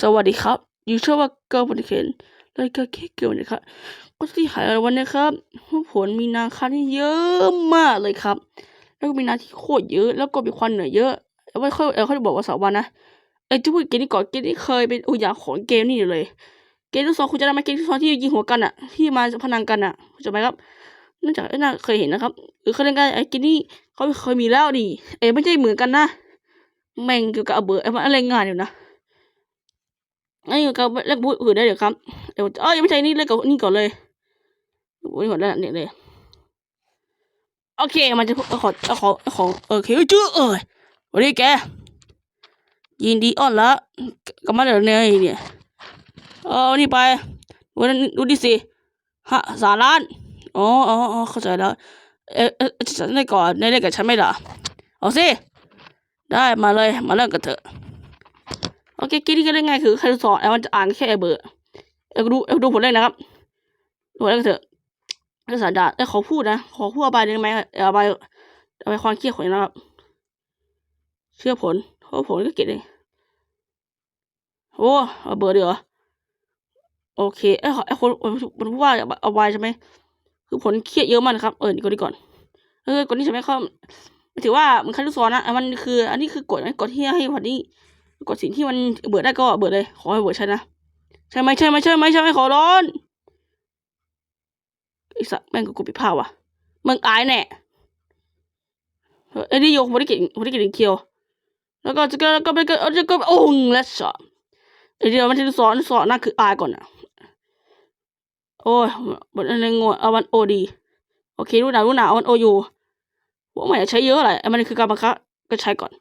สวัสดีครับ อยู่ชื่อว่าเกิร์ลบริเคนรายการแค่เกิร์ลนะครับ ก็ที่หายวันนะครับผลมีนาคาที่เยอะมากเลยครับ แล้วก็มีนาที่โคตรเยอะ แล้วก็มีควันเหนือเยอะเอาไว้ค่อยเอาค่อยบอกว่าสองวันนะเอ้ยจะพูดเกมนี้ก่อนเกมนี้เคยเป็นอุยางของเกมนี่เลย เกมที่สองคุณจะได้ไหมเกมที่สองที่ยิงหัวกันอะ ที่มาพนันกันอะเข้าใจไหมครับเนื่องจากเอ้น่าเคยเห็นนะครับหรือเคยเล่นกันไอ้เกมนี้เขาเคยมีแล้วดิเอ้ยไม่ใช่เหมือนกันนะแม่งเกี่ยวกับเบิดไอ้มันอะไรงานอยู่นะ ไอ้กับเล่นพูดอื่นได้เดี๋ยวครับเดี๋ยวเอ้ยไม่ใช่นี่เล่นกับนี่ก่อนเลยโอ้ยก่อนแล้วเนี่ยเลยโอเคมันจะขอขอขอโอเคจื้อเอ้ยวันนี้แกยินดีอ้อนละกับมาเดี๋ยวนี้เนี่ยเออนี่ไปวันนั้นดูดิสิฮะสามล้านอ๋ออ๋อเข้าใจแล้วเออเออฉันได้ก่อนได้เล่นกับฉันไหมล่ะเอาสิได้มาเลยมาเริ่มกันเถอะ โอเคกินที่ก็ได้ง่ายคือใครสอนไอ้มันจะอ่านแค่เบอร์เอ้ดูเอ้ดูผลเลยนะครับดูแล้วก็เถอะภาษาดาไอ้ขอพูดนะ ขอพูดอบายได้ไหมเอาไปเอาไปความเครียดของนะครับ เชื่อผลเพราะผลก็เก็บเองโอ้เอาเบอร์เดียวเหรอโอเคไอ้ยไอ้คนมันพูดว่าเอาไว้ใช่ไหมคือผลเครียดเยอะมากนะครับเออนี่ก่อนดีก่อนเออก่อนนี้ใช่ไหมเขาถือว่ามันคันลูกศรนะมันคือ อันนี้คือกฎนะกฎที่ให้วันนี้ กดสิ่งที่มันเบิดได้ก็เบิดเลย ขอให้เบิดใช่นะ ใช่ไหมใช่ไหมใช่ไหมใช่ไหมขอร้อนไอ้สัสแม่งก็กูปิดผ้าว่ะมึงอายแน่เอ้ยนี่โยกบริกิบริกิเคียว แล้วก็จะก็ก็ไปก็จะก็โอ้งและสอนไอ้เดียวมันที่สอนสอนนั่นคืออายก่อนนะโอ้ยบนอะไรงงเอาวันโอดี โอเครู้หนารู้หนาวันโออยู่ว่าไม่ใช้เยอะอะไรไอ้มันคือการบังคับก็ใช้ก่อน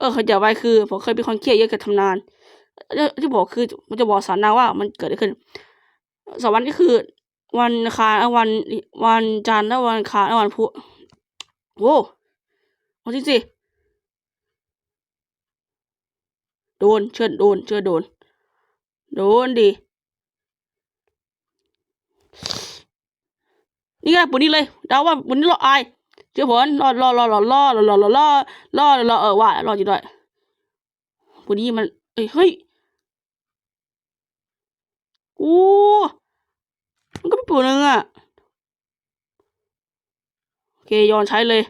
เออเขาจะไว้คือผมเคยเป็นคนเครียดเยอะกับทำนานที่บอกคือมันจะบอกสารนาว่ามันเกิดอะไรขึ้นสองวันก็คือ วันคารวันวันจันทร์และวันคารและวันพุธโว้เอาจริงสิโดนเชิญโดนเชิญโดน โดนดินี่ไงปุ่นนี้เลยดาว่าปุ่นนี้เรอดอาย ชื่อผลรอดรอดรอดรอดรอดรอดรอดรอดรอดรอดเออว่ารอดอยู่ด้วยปุ่นนี้มันเอ้ยเฮ้ยโอ้มันก็เป็นปุ่นนึงอะโอเคย้อนใช้เลย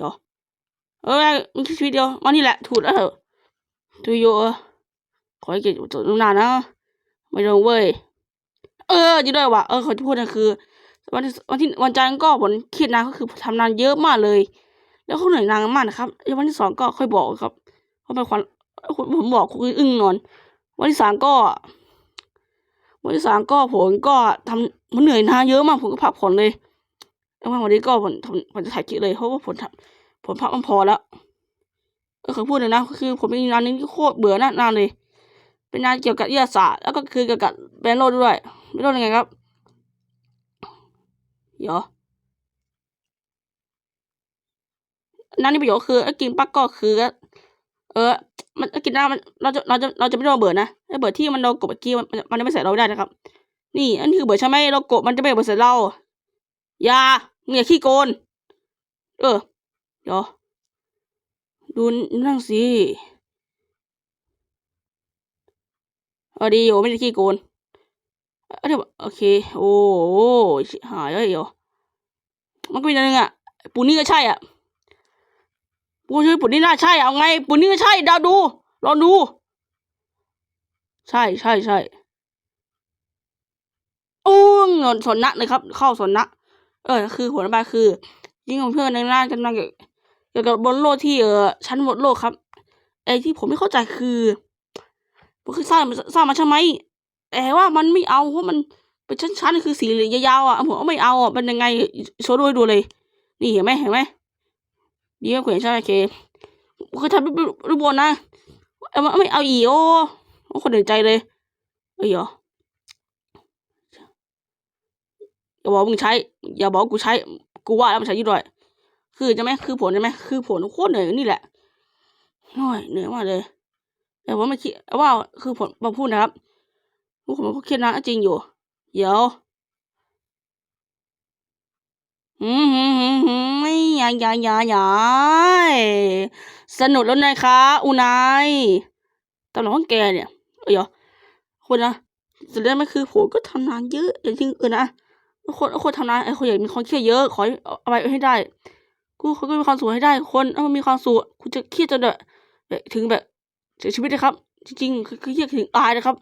ยอเออมันคือชีวิตเดียวมันนี่แหละถูกแล้วเถอะถูกโยขอให้เกิดจนนานนะไม่ต้องเว้ยเออจริงด้วยว่ะเออเขาจะพูดนะคือ วันที่วันที่วันจันทร์ก็ผลเครียดนานก็คือทำนานเยอะมากเลย แล้วเขาเหนื่อยนานมากนะครับแล้ววันที่สองก็ค่อยบอกครับเพราะเป็นความผมบอกคืออึ้งนอน วันที่สามก็ วันที่สามก็ผมก็ทำมันเหนื่อยนานเยอะมากผมก็พักผ่อนเลยแล้ววันนี้ก็ผมผมจะถ่ายคลิปเลยเพราะว่าผมทำผมพักมันพอแล้วเออเขาพูดเลยนะคือผมเป็นงานนึงที่โคตรเบื่อนะนานเลย เป็นงานเกี่ยวกับวิทยาศาสตร์แล้วก็คือเกี่ยวกับแบนโลดด้วยไม่รู้ยังไงครับ เดี๋ยวนั่นนี่ประโยชน์คือกินปักก็คือ เออ มันกินได้มันเราจะเราจะเราจะไม่โดนเบิดนะไอ้เบิดที่มันเรากดเมื่อกี้มันมันไม่ใส่เราได้นะครับ นี่อันนี้คือเบิดใช่ไหมเรากดมันจะไม่เบิดใส่เราอย่ามึงอย่าขี้โกน เออ เดี๋ยวดูนั่งสิเออดีโอไม่ได้ขี้โกน เดี๋ยวโอเค โอ้หายแล้วเดี๋ยวมันก็มีอันนึงอะปูนี่ก็ใช่อะปูชื่อปุ่นนี่น่าใช่เอาไง ปุ่นนี่ก็ใช่ดาวดูลองดู ใช่ใช่ใช่อู้งสนนะเลยครับ เข้าสนนะเออ คือผลบายคือ ยิ่งของเพื่อนในหน้าจำนวนเกี่ยวกับบนโลกที่เออชั้นบนโลกครับไอ้ที่ผมไม่เข้าใจคือมันคือสร้างสร้างมาใช่ไหม แต่ว่ามันไม่เอาเพราะมันเป็นชั้นๆคือสียาวๆอะผมก็ไม่เอาอะเป็นยังไงโชว์ด้วยดูเลย นี่เห็นไหมเห็นไหมดีมากเขวนใช่ไหมเคเคยทำรูปบนนะเออไม่เอาอีโอ้คนเดือดใจเลยเอ้ยเหรออย่าบอกมึงใช้ อย่าบอกกูใช้ กูว่าแล้วมันใช้ยี่ด้วย คือใช่ไหมคือผลใช่ไหมคือผลโคตรเหนื่อยนี่แหละหน้อยเหนื่อยมากเลย แต่ว่าไม่คิดว่าคือผลมาพูดนะครับ ผมก็คิดนะจริงอยู่ เดี๋ยวอืมหืมหืมหืมไม่ยายายายายสนุกแล้วนะคะอุนายตลอดของแกเนี่ยเอ้ยเหรอคนนะสุดท้ายมันคือผมก็ทำงานเยอะแต่จริงเออนะคนคนทำงานไอ้คนอยากมีความเครียดเยอะ ขอเอาไปให้ได้ กูเขาก็มีความสุขให้ได้ คนเอามีความสุขคุณจะเครียดจนแบบถึงแบบเสียชีวิตนะครับ จริงๆคือเครียดถึงตายนะครับ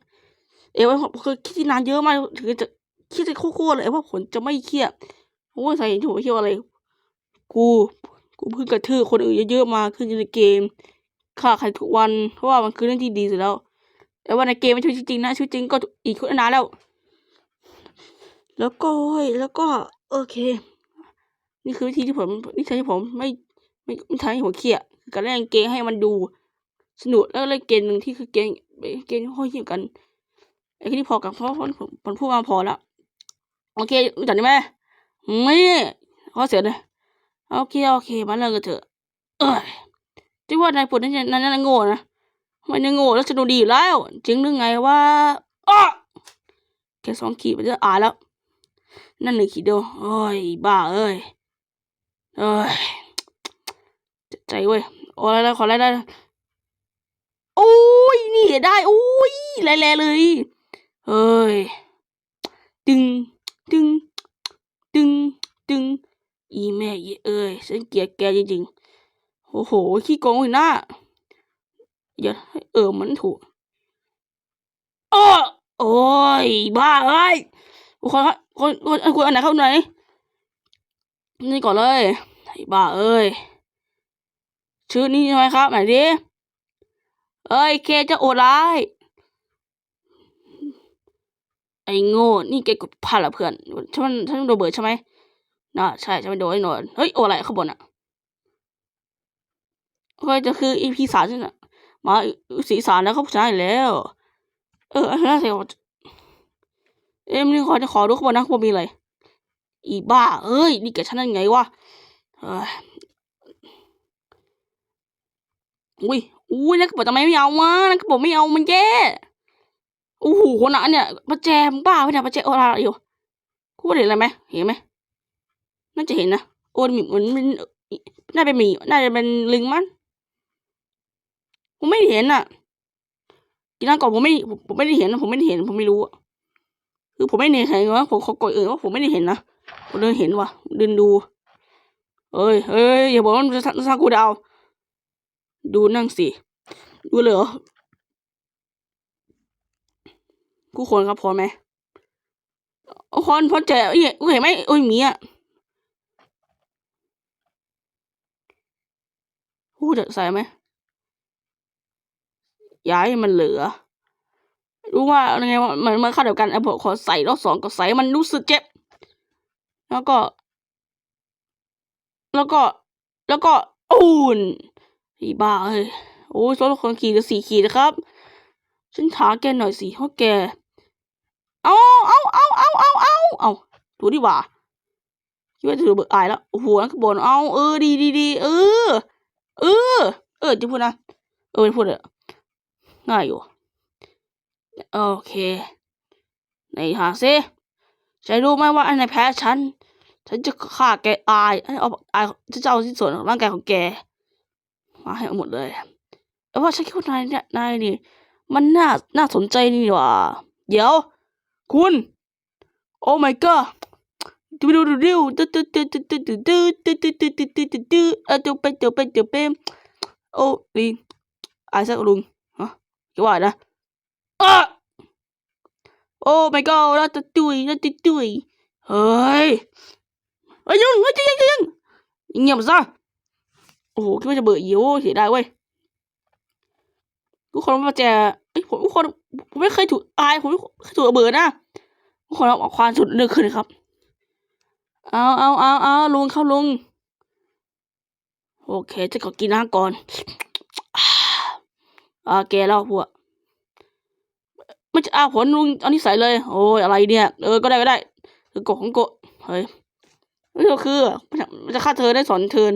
เอว่าผมเคยคิดนานเยอะมากถึงจะครียดจะโคตรเลยว่าผลจะไม่เครียดผมว่าสาเหตุที่ผมไม่เครียดว่าอะไร กู กูเพิ่งกระทืบคนอื่นเยอะๆมาขึ้นในเกมฆ่าใครทุกวัน เพราะว่ามันคือเรื่องที่ดีสุดแล้ว แต่ว่าในเกมไม่ใช่ชีวิตจริงนะชีวิตจริงก็อีกคนนานแล้ว แล้วก็แล้วก็ โอเค นี่คือวิธีที่ผมนี่ให้ผมไม่ไม่ไม่ทำให้ผมเครียดคือการเล่นเกมให้มันดู สนุกแล้วเล่นเกมหนึ่งที่คือเกมเกมห้อยเหี่ยวกัน ไอ้แค่นี้พอกับเพราะผมผมผมพูดมาพอแล้วโอเครู้จักได้ไหมไม่ขอเสียเลยโอเคโอเคมาเริ่มกันเถอะ เอ้ยที่ว่านายผลนั่นนั่นนั่นโง่นะทำไมนาโง่แล้วสนุกดีอยู่แล้วจริงหรือไงว่าอ้อแค่สองขีดมันจะอ่านแล้ว นั่นหนึ่งขีดเดียวโอ้ยบ้าเอ้ยเอ้ยใจเว้ยโอ้ยแล้ขออะไรได้โอ้ยนี่ได้โอ้ยแร่เลย เอ้ยตึงตึงตึงตึง อีแม่เยเอ้ย ฉันเกลียดแกจริงๆ โอ้โห ขี้โกงหัวหน้า อย่าให้เออมันถูกอ้อโอ้ย บ้าเอ้ยคนครับคนคนคนอันไหนเข้าไหน นี่ก่อนเลยไอ้บ้าเอ้ย ชื่อนี้ใช่ไหมครับ ไหนดิเอ้ย เคจะโอดร้าย ไอ้โง่ นี่แกกดพลาดละเพื่อนฉันฉันโดนเบิร์ดใช่ไหมน่าใช่ฉันโดนไอ้หนอนเฮ้ยโออะไรข้างบนอะเฮ้ยจะคืออีพีสามใช่ไหมมาสีสารแล้วเขาชนะแล้ว เออน่าเสียเอ็มนี่ขอจะขอดูข้างบนนะข้างบนมีอะไรอีบ้า เอ้ย นี่แกฉันนั่นไงวะเอ้ยอุ้ยอุ้ยนั่นกระเป๋าทำไมไม่เอามานั่นกระเป๋าไม่เอามันแย่ โอ้โหคนนั้นเนี่ยประแจมบ้าไปเนี่ยประแจอะไรอยู่คุณเห็นอะไรไหมเห็นไหมน่าจะเห็นนะโอ้ยมีเหมือนมันน่าเป็นหมีน่าจะเป็นลิงมั้งผมไม่เห็นอะกินน้ำก่อนผมไม่ผมไม่ได้เห็นผมไม่ได้เห็น ผมไม่รู้อะคือผมไม่ได้เห็นว่าผมเขากดเออว่าผมไม่ได้เห็นนะผมเดินเห็นว่ะเดินดูเอ้ยเอ้ยอย่าบอกว่ามันจะสร้างกูดาว ดูนั่งสิ ดูเลยเหรอ กูคนครับพอไหมโอ้คนพอเจอเอ้ยกูเห็นไหมโอ้ยหมีอะกูจะใส่ไหมย้ายมันเหลือ รู้ว่าไรไงว่ามันมันเข้าเดียวกันไอ้ผมขอใส่รอบสองก็ใส่มันรู้สึกเจ็บ แล้วก็ แล้วก็ แล้วก็อุ่นอีบ้าเอ้ยโอ้ยโซโลคนขี่เหลือสี่ขีดนะครับ ฉันถามแกหน่อยสิว่าะแก เอาเอาเอาเอาเอาเอาเอาดูดิว่าคิดว่าจะเบิกอายแล้วโอ้โหนั่นก็บ่นเอาเออดีดีดีเออ เออ เออจะพูดนะเออไม่พูดเลยง่ายอยู่โอเคไหนหาซิจะรู้ไหมว่าอันไหนแพ้ฉัน ฉันจะฆ่าแกอายเอาอายฉันจะเอาที่ส่วนของร่างกายของแก มาให้หมดเลยแต่ว่าฉันคิดว่านายเนี่ยนายนี่ มันน่าน่าสนใจนี่หว่า เดี๋ยว คุณ โอ้ my god ดูดูดูดูดูดูดูดูดูดูดูดูดูดูดูดูดูดูเออดูไปดูไปดูไปโอ้ลิงอายสักลุงฮะกี่ว่านะอะโอ้ my god รัตตุยรัตตุยเฮ้ยเฮ้ยยังเฮ้ยยังยังยังเงียบซะโอ้โหคิดว่าจะเบื่อเยี่ยวเสียดายเว้ยทุกคนมาแจอ ผมทุกคนผมไม่เคยถูกอายผมไม่เคยถูกเบื่อนะทุกคนเอาความสุดเลือกขึ้นครับ เอาเอาเอาเอาลุงเข้าลุงโอเคจะขอกินน้ำก่อนอาแกแล้วพวกไม่จะเอาผลลุงเอานิสัยเลย โอ้ยอะไรเนี่ย เออก็ได้ก็ได้คือกฎของกฎเฮ้ยนี่ก็คือมันจะมันจะฆ่าเธอได้สอนเทิน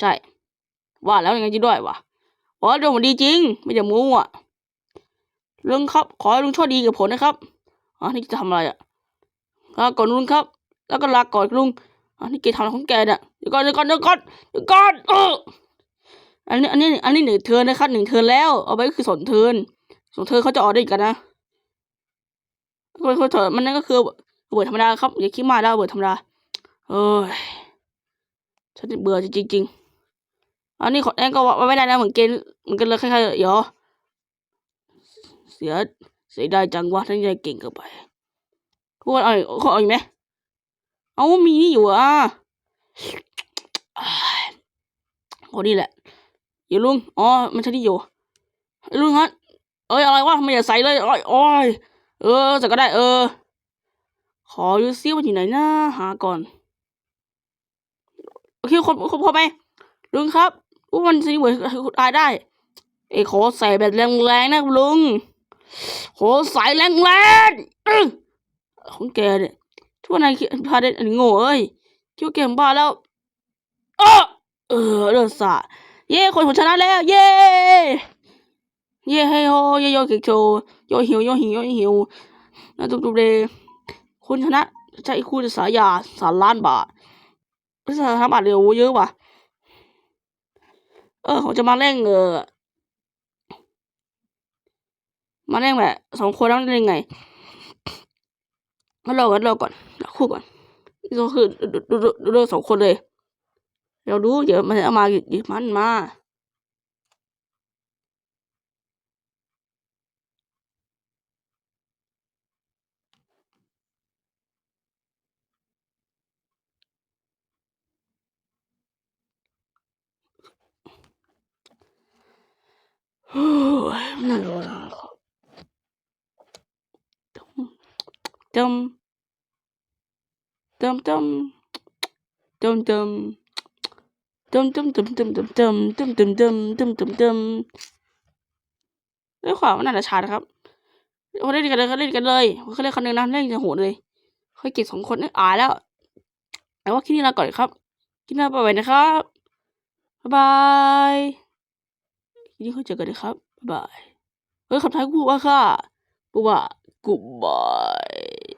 ใช่ว่าแล้วยังไงจริงด้วยวะ อ๋อเดี๋ยวมันดีจริง ไม่จะมูอะลุงครับ ขอให้ลุงโชคดีกับผลนะครับอ๋อนี่จะทำอะไรอะลาก่อนลุงครับ แล้วก็ลาก่อนลุงอ๋อนี่แกทำอะไรของแกเนี่ยเดี๋ยวก่อนเดี๋ยวก่อนเดี๋ยวก่อนเดี๋ยวก่อนเอออันนี้อันนี้อันนี้หนึ่งเทินนะครับหนึ่งเทินแล้ว เอาไปก็คือสองเทินสองเทินเขาจะออกได้อีกกันนะก็คือเถิดมันนั่นก็คือเบิดธรรมดาครับอย่าคิดมากนะระเบิดธรรมดาเอ้ยฉันเบื่อจริงๆ อันนี้ของแอนก็ว่าไม่ได้นะเหมือนเกณฑ์เหมือนกันเลยคล้ายๆเดี๋ยวเสียเสียดายจังวะทั้งใจเก่งเกินไปพวกเอาเขาเอาอีกไหมเอามีนี่อยู่อะโอ้นี่แหละอย่าลุงอ๋อมันใช่ที่อยู่ลุงฮะเอ้ยอะไรวะไม่อยากใส่เลยอ้ยอ้ยเออแต่ก็ได้เออ ขอดูซิว่าอยู่ไหนนะหาก่อนโอเคครบครบพอไหมลุงครับ ว่ามันสีเหมือนตายได้เอยขอใส่แบบแรงๆนะลุงขอใส่แรงๆของแกเนี่ยทุกนายคิดพาเด็นอันโง่เอ้ยคิดว่าแกบ้าแล้วอ้อเออเลือดสาดเย้คนผมชนะแล้ว เย้เย้เฮ้โฮเย้โยเกกโชโยหิวโยหิวโยหิวนะตุ๊บๆเลยคุณชนะใช้คุณสายาสามล้านบาทสามล้านบาทเดียวเยอะว่ะ เออเขาจะมาเล่นเออมาเล่นแบบสองคนแล้วเล่นไงงั้นเรากันเราก่อนคู่ก่อนนี่ก็คือดูดูดูสองคนเลย เราดูเดี๋ยวมันจะมาหยิบมันมา โอ้ยน่ารักจำจำจำจำจำจำจำจำจำจำจำจำจำจำจำจำจำจำด้วยความว่าน่าจะชานะครับเขาเล่นกันเลยเขาเล่นกันเลยเขาเล่นคนหนึ่งนะเล่นจะโหดเลยเขาเก็บสองคนนี่อ่าแล้วแต่ว่าคลิปนี้ลาก่อนครับคลิปหน้าไปไว้นะครับบ๊ายบาย คลิปนี้เขาเจอกันนะครับบ๊ายบายเฮ้ยคำท้ายกูว่าค่ะกูว่ากูบาย